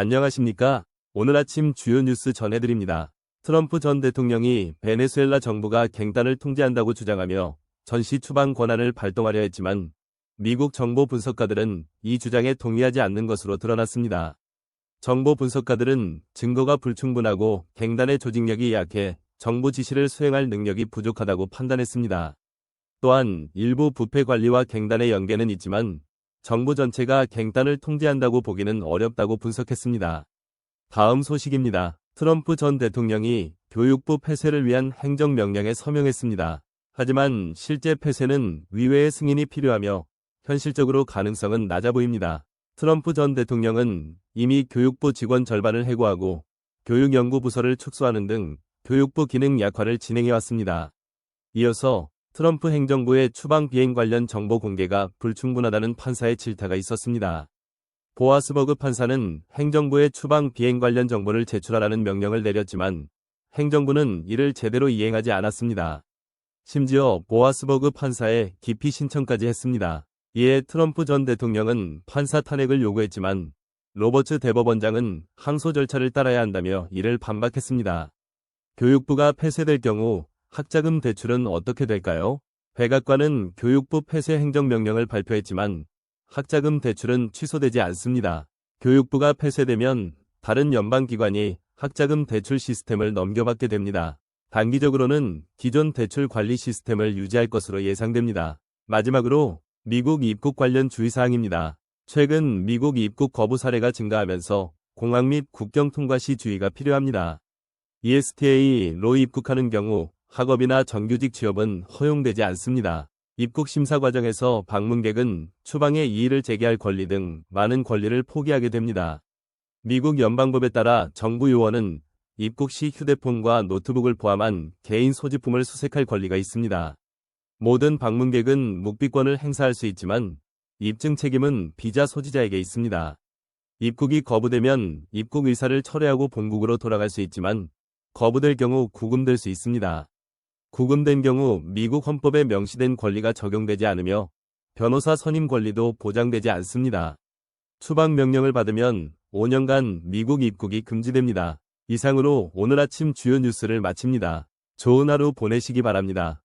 안녕하십니까? 오늘 아침 주요 뉴스 전해드립니다. 트럼프 전 대통령이 베네수엘라 정부가 갱단을 통제한다고 주장하며 전시 추방 권한을 발동하려 했지만 미국 정보 분석가들은 이 주장에 동의하지 않는 것으로 드러났습니다. 정보 분석가들은 증거가 불충분하고 갱단의 조직력이 약해 정부 지시를 수행할 능력이 부족하다고 판단했습니다. 또한 일부 부패 관리와 갱단의 연계는 있지만 정부 전체가 갱단을 통제한다고 보기는 어렵다고 분석했습니다. 다음 소식입니다. 트럼프 전 대통령이 교육부 폐쇄를 위한 행정명령에 서명했습니다. 하지만 실제 폐쇄는 의회의 승인이 필요하며 현실적으로 가능성은 낮아 보입니다. 트럼프 전 대통령은 이미 교육부 직원 절반을 해고하고 교육연구부서를 축소하는 등 교육부 기능 약화를 진행해왔습니다. 이어서 트럼프 행정부의 추방 비행 관련 정보 공개가 불충분하다는 판사의 질타가 있었습니다. 보아스버그 판사는 행정부의 추방 비행 관련 정보를 제출하라는 명령을 내렸지만 행정부는 이를 제대로 이행하지 않았습니다. 심지어 보아스버그 판사의 기피 신청까지 했습니다. 이에 트럼프 전 대통령은 판사 탄핵을 요구했지만 로버츠 대법원장은 항소 절차를 따라야 한다며 이를 반박했습니다. 교육부가 폐쇄될 경우 학자금 대출은 어떻게 될까요? 백악관은 교육부 폐쇄 행정명령을 발표했지만 학자금 대출은 취소되지 않습니다. 교육부가 폐쇄되면 다른 연방기관이 학자금 대출 시스템을 넘겨받게 됩니다. 단기적으로는 기존 대출 관리 시스템을 유지할 것으로 예상됩니다. 마지막으로 미국 입국 관련 주의사항입니다. 최근 미국 입국 거부 사례가 증가하면서 공항 및 국경 통과 시 주의가 필요합니다. ESTA로 입국하는 경우 학업이나 정규직 취업은 허용되지 않습니다. 입국 심사 과정에서 방문객은 추방의 이의를 제기할 권리 등 많은 권리를 포기하게 됩니다. 미국 연방법에 따라 정부 요원은 입국 시 휴대폰과 노트북을 포함한 개인 소지품을 수색할 권리가 있습니다. 모든 방문객은 묵비권을 행사할 수 있지만 입증 책임은 비자 소지자에게 있습니다. 입국이 거부되면 입국 의사를 철회하고 본국으로 돌아갈 수 있지만 거부될 경우 구금될 수 있습니다. 구금된 경우 미국 헌법에 명시된 권리가 적용되지 않으며 변호사 선임 권리도 보장되지 않습니다. 추방 명령을 받으면 5년간 미국 입국이 금지됩니다. 이상으로 오늘 아침 주요 뉴스를 마칩니다. 좋은 하루 보내시기 바랍니다.